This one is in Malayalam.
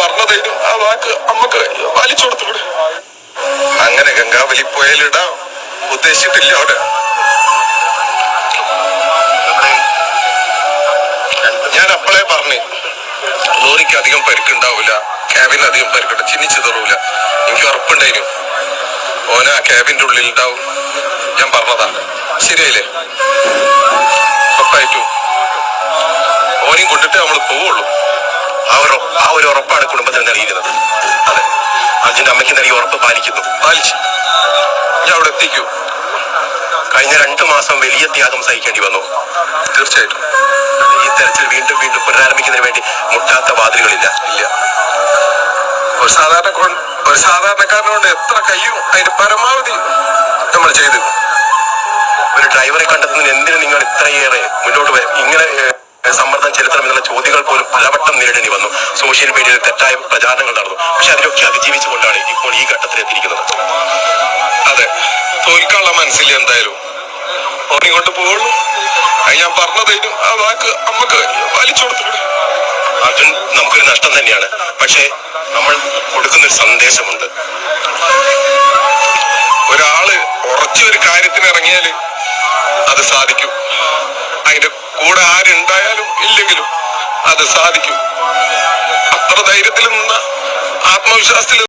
പറഞ്ഞതേനും ആ വാക്ക് അമ്മയ്ക്ക് വലിച്ചു കൊടുത്തു അങ്ങനെ ഗംഗാവലി പോയാലിടാ ഉദ്ദേശിച്ചിട്ടില്ല അവിടെ. ഞാൻ അപ്പോഴേ പറഞ്ഞു ലോറിക്ക് അധികം പരിക്കുണ്ടാവില്ല ക്യാബിന് അധികം പരിക്കുണ്ട് ചിന്നിച്ചു തറൂല എനിക്ക് ഉറപ്പുണ്ടായിരുന്നു ഓന ആ ക്യാബിന്റെ ഉള്ളിൽ ഉണ്ടാവും. ഞാൻ പറഞ്ഞതാണ് ശരിയല്ലേ ഉറപ്പായിട്ടും. ഓനെയും കൊണ്ടിട്ട് നമ്മൾ പോവുള്ളൂ. ആ ഒരു ആ ഒരു ഉറപ്പാണ് കുടുംബത്തിന് നൽകിയിരുന്നത് അതെ. അർജുന്റെ അമ്മയ്ക്ക് നൽകിയ ഉറപ്പ് പാലിക്കുന്നു. പാലിച്ചു. ഞാൻ അവിടെ എത്തിക്കൂ. കഴിഞ്ഞ രണ്ടു മാസം വലിയ ത്യാഗം സഹിക്കേണ്ടി വന്നു. തീർച്ചയായിട്ടും. ഈ തെരച്ചിൽ വീണ്ടും വീണ്ടും പുനരാരംഭിക്കുന്നതിന് വേണ്ടി മുട്ടാത്ത വാതിലുകളില്ല. ഇല്ല. ഒരു സാധാരണ ഒരു സാധാരണക്കാരനോട് എത്ര കയ്യും അതിന് പരമാവധി നമ്മൾ ചെയ്തു. ഒരു ഡ്രൈവറെ കണ്ടെത്തുന്നതിന് എന്തിനു നിങ്ങൾ ഇത്രയേറെ മുന്നോട്ട് ഇങ്ങനെ സമ്മർദ്ദം ചെലുത്തണം എന്നുള്ള ചോദ്യങ്ങൾ നേരിടേണ്ടി വന്നു. സോഷ്യൽ മീഡിയയിൽ തെറ്റായ പ്രചാരണങ്ങൾ നടന്നു. പക്ഷെ അതിലൊക്കെ അതിജീവിച്ചുകൊണ്ടാണ് ഇപ്പോൾ ഈ ഘട്ടത്തിൽ എത്തിയിരിക്കുന്നത്. അതെ. തോൽക്കാനുള്ള മനസ്സില്ല എന്തായാലും ഓടിക്കൊണ്ട് പോകുള്ളൂ അത് ഞാൻ ആ വാക്ക് അമ്മയ്ക്ക് വലിച്ചു കൊടുത്തു അർജുൻ നമുക്കൊരു നഷ്ടം തന്നെയാണ്. പക്ഷേ നമ്മൾ കൊടുക്കുന്ന ഒരു സന്ദേശമുണ്ട്. ഒരാൾ ഉറച്ചൊരു കാര്യത്തിന് ഇറങ്ങിയാൽ അത് സാധിക്കും. അതിന്റെ കൂടെ ആരുണ്ടായാലും ഇല്ലെങ്കിലും അത് സാധിക്കും. അത്ര ധൈര്യത്തിൽ നിന്ന് ആത്മവിശ്വാസത്തിൽ